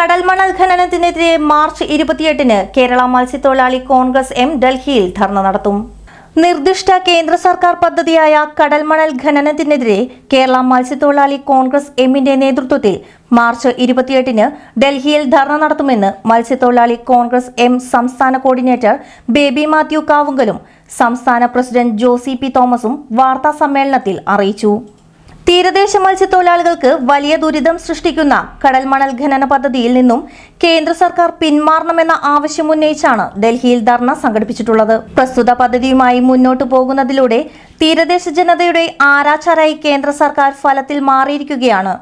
കടൽമണൽ ഖനനത്തിനെതിരെ March ഇരുപത്തിയെട്ടിന് കേരള മത്സ്യത്തൊഴിലാളി Congress M ഡൽഹിയിൽ ധർണ നടത്തും. നിർദ്ദിഷ്ട കേന്ദ്ര സർക്കാർ പദ്ധതിയായ കടൽമണൽ ഖനനത്തിനെതിരെ കേരള മത്സ്യത്തൊഴിലാളി കോൺഗ്രസ് എമ്മിന്റെ നേതൃത്വത്തിൽ മാർച്ച് ഇരുപത്തിയെട്ടിന് ഡൽഹിയിൽ ധർണ നടത്തുമെന്ന് മത്സ്യത്തൊഴിലാളി കോൺഗ്രസ് എം സംസ്ഥാന കോർഡിനേറ്റർ ബേബി മാത്യു കാവുങ്കലും സംസ്ഥാന പ്രസിഡന്റ് ജോസി പി തോമസും വാർത്താ സമ്മേളനത്തിൽ അറിയിച്ചു. തീരദേശ മത്സ്യത്തൊഴിലാളികൾക്ക് വലിയ ദുരിതം സൃഷ്ടിക്കുന്ന കടൽമണൽ ഖനന പദ്ധതിയിൽ നിന്നും കേന്ദ്ര സർക്കാർ പിന്മാറണമെന്ന ആവശ്യമുന്നയിച്ചാണ് ഡൽഹിയിൽ ധർണ സംഘടിപ്പിച്ചിട്ടുള്ളത്. പ്രസ്തുത പദ്ധതിയുമായി മുന്നോട്ട് പോകുന്നതിലൂടെ തീരദേശ ജനതയുടെ ആരാച്ചാരായി കേന്ദ്ര സർക്കാർ ഫലത്തിൽ മാറിയിരിക്കുകയാണ്.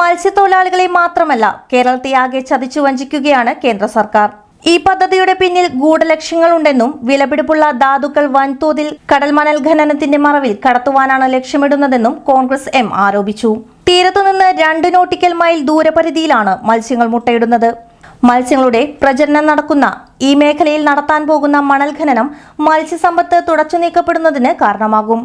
മത്സ്യത്തൊഴിലാളികളെ മാത്രമല്ല കേരളത്തെ ആകെ ചതിച്ചു വഞ്ചിക്കുകയാണ് കേന്ദ്ര സർക്കാർ. ഈ പദ്ധതിയുടെ പിന്നിൽ ഗൂഢലക്ഷ്യങ്ങളുണ്ടെന്നും വിലപിടിപ്പുള്ള ധാതുക്കൾ വൻതോതിൽ കടൽമണൽ ഖനനത്തിന്റെ മറവിൽ കടത്തുവാനാണ് ലക്ഷ്യമിടുന്നതെന്നും കോൺഗ്രസ് എം ആരോപിച്ചു. തീരത്തുനിന്ന് രണ്ട് നോട്ടിക്കൽ മൈൽ ദൂരപരിധിയിലാണ് മത്സ്യങ്ങൾ മുട്ടയിടുന്നത്. മത്സ്യങ്ങളുടെ പ്രജനനം നടക്കുന്ന ഈ മേഖലയിൽ നടത്താൻ പോകുന്ന മണൽ ഖനനം മത്സ്യസമ്പത്ത് തുടച്ചു നീക്കപ്പെടുന്നതിന് കാരണമാകും.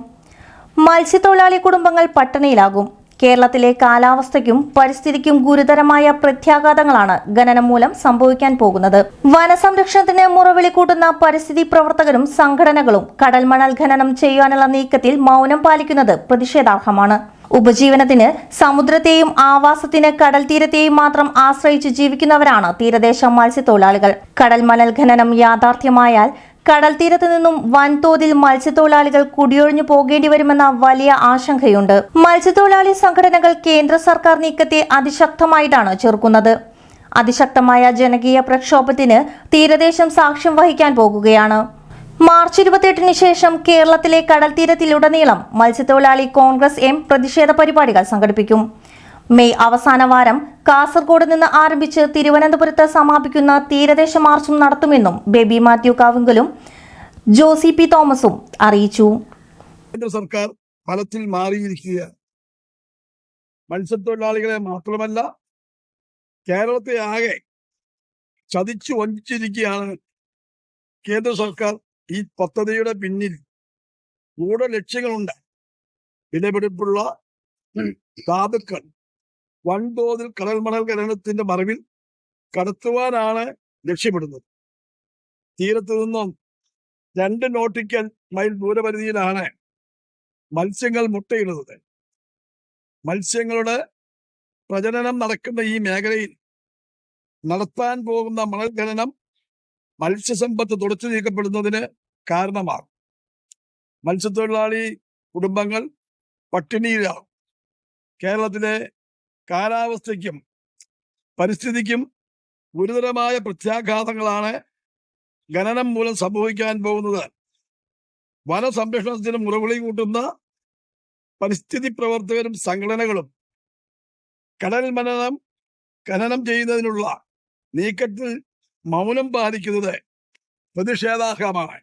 മത്സ്യത്തൊഴിലാളി കുടുംബങ്ങൾ പട്ടിണിയിലാകും. കേരളത്തിലെ കാലാവസ്ഥയ്ക്കും പരിസ്ഥിതിക്കും ഗുരുതരമായ പ്രത്യാഘാതങ്ങളാണ് ഖനനം മൂലം സംഭവിക്കാൻ പോകുന്നത്. വനസംരക്ഷണത്തിന് മുറവിളി കൂട്ടുന്ന പരിസ്ഥിതി പ്രവർത്തകരും സംഘടനകളും കടൽമണൽ ഖനനം ചെയ്യാനുള്ള നീക്കത്തിൽ മൗനം പാലിക്കുന്നത് പ്രതിഷേധാർഹമാണ്. ഉപജീവനത്തിന് സമുദ്രത്തെയും ആവാസത്തിന് കടൽ തീരത്തെയും മാത്രം ആശ്രയിച്ച് ജീവിക്കുന്നവരാണ് തീരദേശ മത്സ്യത്തൊഴിലാളികൾ. കടൽ മണൽ ഖനനം യാഥാർത്ഥ്യമായാൽ കടൽ തീരത്ത് നിന്നും വൻതോതിൽ മത്സ്യത്തൊഴിലാളികൾ കുടിയൊഴിഞ്ഞു പോകേണ്ടി വരുമെന്ന വലിയ ആശങ്കയുണ്ട്. മത്സ്യത്തൊഴിലാളി സംഘടനകൾ കേന്ദ്ര സർക്കാർ നീക്കത്തെ അതിശക്തമായിട്ടാണ് ചെറുക്കുന്നത്. അതിശക്തമായ ജനകീയ പ്രക്ഷോഭത്തിന് തീരദേശം സാക്ഷ്യം വഹിക്കാൻ പോകുകയാണ്. മാർച്ച് ഇരുപത്തിയെട്ടിന് ശേഷം കേരളത്തിലെ കടൽ തീരത്തിലുടനീളം മത്സ്യത്തൊഴിലാളി കോൺഗ്രസ് എം പ്രതിഷേധ പരിപാടികൾ സംഘടിപ്പിക്കും. മെയ് അവസാന വാരം കാസർഗോഡ് നിന്ന് ആരംഭിച്ച് തിരുവനന്തപുരത്ത് സമാപിക്കുന്ന തീരദേശ മാർച്ചും നടത്തുമെന്നും ബേബി മാത്യു കാവുങ്കലും ജോസി പി തോമസും അറിയിച്ചു. കേന്ദ്ര സർക്കാർ ഫലത്തിൽ മാറിയിരിക്കുക. മത്സ്യത്തൊഴിലാളികളെ മാത്രമല്ല കേരളത്തെ ആകെ ചതിച്ചു വഞ്ചിച്ചിരിക്കുകയാണ് കേന്ദ്ര സർക്കാർ ഈ പദ്ധതിയുടെ പിന്നിൽ. ഗൂഢ ലക്ഷ്യങ്ങളുണ്ട് വിലപിടിപ്പുള്ള ധാതുക്കൾ വൻതോതിൽ കടൽമണൽ ഖനനത്തിന്റെ മറവിൽ കടത്തുവാനാണ് ലക്ഷ്യമിടുന്നത്. തീരത്തു നിന്നും രണ്ട് നോട്ടിക്കൽ മൈൽ ദൂരപരിധിയിലാണ് മത്സ്യങ്ങൾ മുട്ടയിടുന്നത്. മത്സ്യങ്ങളുടെ പ്രജനനം നടക്കുന്ന ഈ മേഖലയിൽ നടത്താൻ പോകുന്ന മണൽ ഖനനം മത്സ്യസമ്പത്ത് തുടച്ചു നീക്കപ്പെടുന്നതിന് കാരണമാകും. മത്സ്യത്തൊഴിലാളി കുടുംബങ്ങൾ പട്ടിണിയിലാകും. കേരളത്തിലെ കാലാവസ്ഥയ്ക്കും പരിസ്ഥിതിക്കും ഗുരുതരമായ പ്രത്യാഘാതങ്ങളാണ് ഖനനം മൂലം സംഭവിക്കാൻ പോകുന്നത്. വനസംരക്ഷണത്തിന് മുറവിളി കൂട്ടുന്ന പരിസ്ഥിതി പ്രവർത്തകരും സംഘടനകളും കടൽ മനനം ഖനനം ചെയ്യുന്നതിനുള്ള നീക്കത്തിൽ മൗനം പാലിക്കുന്നത് പ്രതിഷേധാർഹമാണ്.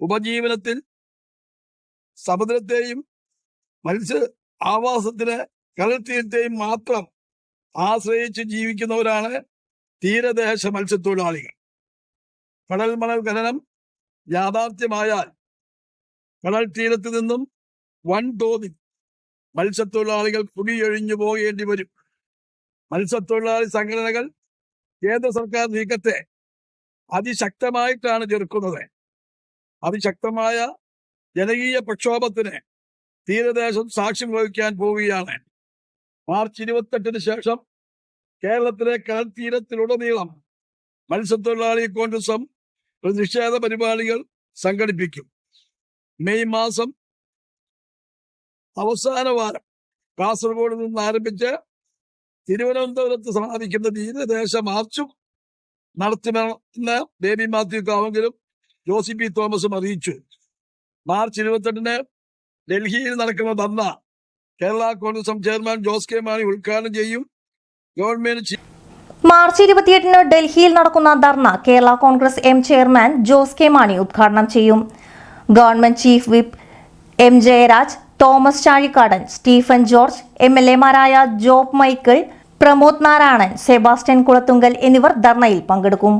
ഉപജീവനത്തിൽ സമുദ്രത്തെയും മത്സ്യ ആവാസത്തിന് കടൽ തീരത്തെയും മാത്രം ആശ്രയിച്ച് ജീവിക്കുന്നവരാണ് തീരദേശ മത്സ്യത്തൊഴിലാളികൾ. കടൽ മണൽ ഖനനം യാഥാർത്ഥ്യമായാൽ കടൽ തീരത്ത് നിന്നും വൻതോതിൽ മത്സ്യത്തൊഴിലാളികൾ കുടിയൊഴിഞ്ഞു പോകേണ്ടി വരും. മത്സ്യത്തൊഴിലാളി സംഘടനകൾ കേന്ദ്ര സർക്കാർ നീക്കത്തെ അതിശക്തമായിട്ടാണ് ചെറുക്കുന്നത്. അതിശക്തമായ ജനകീയ പ്രക്ഷോഭത്തിന് തീരദേശം സാക്ഷ്യം വഹിക്കാൻ പോവുകയാണ് മാർച്ച് ഇരുപത്തെട്ടിന് ശേഷം കേരളത്തിലെ കടൽത്തീരത്തിലുടനീളം മത്സ്യത്തൊഴിലാളി കോൺഗ്രസും പ്രതിഷേധ പരിപാടികൾ സംഘടിപ്പിക്കും. മെയ് മാസം അവസാന വാരം കാസർഗോഡ് നിന്ന് ആരംഭിച്ച് തിരുവനന്തപുരത്ത് സമാപിക്കുന്ന തീരദേശ മാർച്ചും നടത്തുമെന്ന് ബേബി മാത്യു കാവെങ്കിലും ജോസി പി തോമസും അറിയിച്ചു. മാർച്ച് ഇരുപത്തെട്ടിന് ഡൽഹിയിൽ നടക്കുന്ന ധർണ Kerala Congress M chairman Jose K Mani ഉദ്ഘാടനം ചെയ്യും. ഗവൺമെന്റ് മാർച്ച് ഇരുപത്തിയെട്ടിന് ഡൽഹിയിൽ നടക്കുന്ന ധർണ Kerala Congress M chairman Jose K Mani ഉദ്ഘാടനം ചെയ്യും. Government chief whip M Jayaraj Thomas Chazhikadan Stephen George M L എമാരായ Job Michael Pramod Narayanan Sebastian Kulathunkal എന്നിവർ ധർണയിൽ പങ്കെടുക്കും.